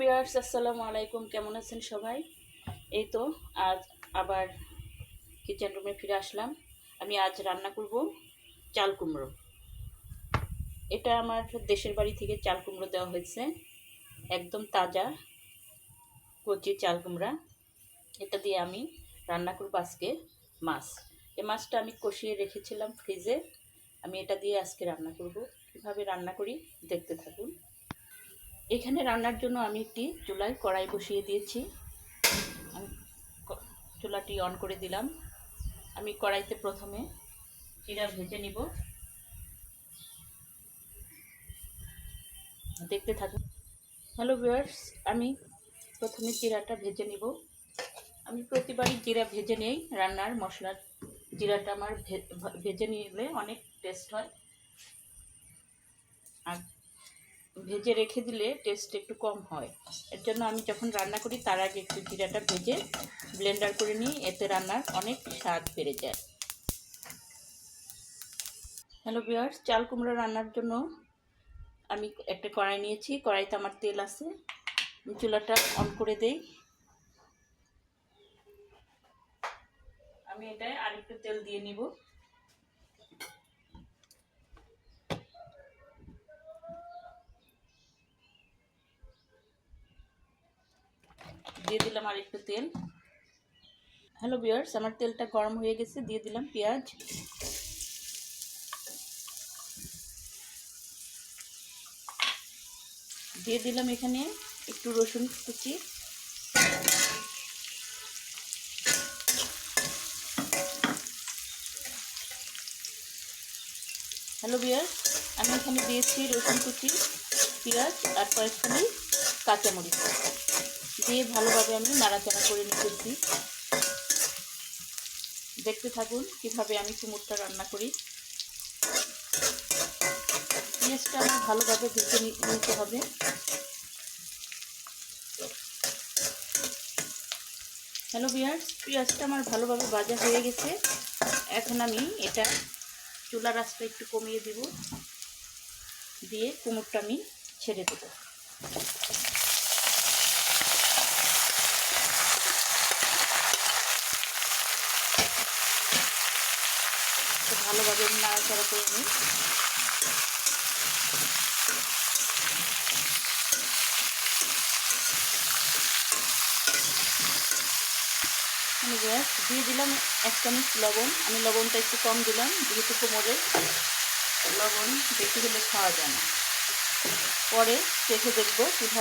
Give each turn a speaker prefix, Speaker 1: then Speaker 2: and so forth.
Speaker 1: Viewers, আসসালামু আলাইকুম। কেমন আছেন সবাই? এই তো, আজ আবার কিচেন রুমে ফিরে আসলাম। আমি আজ রান্না করব চাল কুমড়ো। এটা আমার দেশের বাড়ি থেকে চাল কুমড়ো দেওয়া হয়েছে। একদম তাজা কচি চাল কুমড়া। এটা দিয়ে আমি রান্না করব আজকে মাছ। এই মাছটা আমি কষিয়ে রেখেছিলাম ফ্রিজে। আমি এটা দিয়ে আজকে রান্না করব। কীভাবে রান্না করি দেখতে থাকুন। এখানে রান্নার জন্য আমি একটি চুলায় কড়াই বসিয়ে দিয়েছি। আমি চুলাটি অন করে দিলাম। আমি কড়াইতে প্রথমে চিরা ভেজে নিব। দেখতে থাকুন। হ্যালো ভিউয়ার্স, আমি প্রথমে জিরাটা ভেজে নিব। আমি প্রতিবারই জিরা ভেজে নেই। রান্নার মশলার জিরাটা আমার ভেজে নিলে অনেক টেস্ট হয়। ভেজে রেখে দিলে টেস্ট একটু কম হয়। এর জন্য আমি যখন রান্না করি, তার আগে একটু জিরাটা ভেজে ব্লেন্ডার করে নিই, এতে রান্নার অনেক স্বাদ বেড়ে যায়। হ্যালো বিয়ার্স চাল কুমড়ো রান্নার জন্য আমি একটা কড়াই নিয়েছি। কড়াইতে আমার তেল আছে। চুলাটা অন করে দেই। আমি এটায় আরেকটু তেল দিয়ে নিব। দিয়ে দিলাম আর একটু তেল। হ্যালো বিয়ার্স আমার তেলটা গরম হয়ে গেছে, দিয়ে দিলাম পেঁয়াজ। দিয়ে দিলাম এখানে একটু রসুন কুচি। হ্যালো বিয়ার্স আমি এখানে দিয়েছি রসুন কুচি, পেঁয়াজ আর কয়েকখানি কাঁচামরিচ। দিয়ে ভালোভাবে আমি নাড়াচাড়া করে নিতেছি। দেখতে থাকুন কীভাবে আমি কুমুরটা রান্না করি। পেঁয়াজটা আমার ভালোভাবে ভেজে নিতে হবে। হ্যালো বিয়ার্স পেঁয়াজটা আমার ভালোভাবে ভাজা হয়ে গেছে। এখন আমি এটা চুলার আঁচটা একটু কমিয়ে দিব। দিয়ে কুমুরটা আমি ছেড়ে দেবো। তো ভালোভাবে আমি নাড়াচাড়া করে নিই। আমি গ্যাস দিয়ে দিলাম এক চামচ লবণ। আমি লবণটা একটু কম দিলাম, যেহেতু কোমরে। লবণ বেশি হলে খাওয়া যায় না। পরে চেখে দেখব কীভাবে